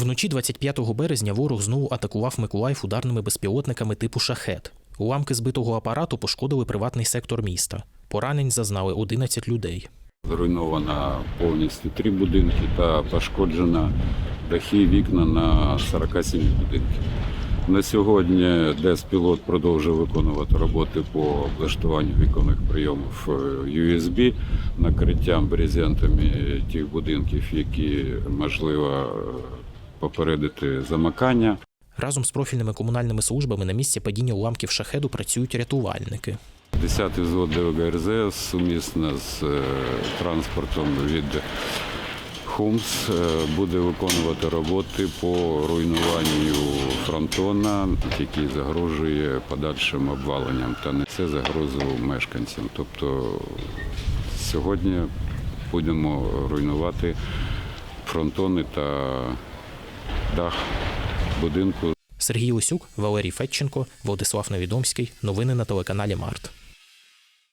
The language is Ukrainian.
Вночі 25 березня ворог знову атакував Миколаїв ударними безпілотниками типу шахет. Уламки збитого апарату пошкодили приватний сектор міста. Поранень зазнали 11 людей. Зруйновано повністю три будинки та пошкоджено дахи вікна на 47 будинків. На сьогодні Деспілот продовжує виконувати роботи по облаштуванню віконних прийомів е, USB, накриттям брезентами тих будинків, які можливо е, попередити замикання. Разом з профільними комунальними службами на місці падіння уламків шахеду працюють рятувальники. 10-й взвод ДВГРЗ сумісно з е, транспортом від ХУМС е, буде виконувати роботи по руйнуванню фронтона, який загрожує подальшим обваленням та несе загрозу мешканцям. Тобто сьогодні будемо руйнувати фронтони та дах будинку Сергій Усюк, Валерій Федченко, Владислав Невідомський. Новини на телеканалі Март.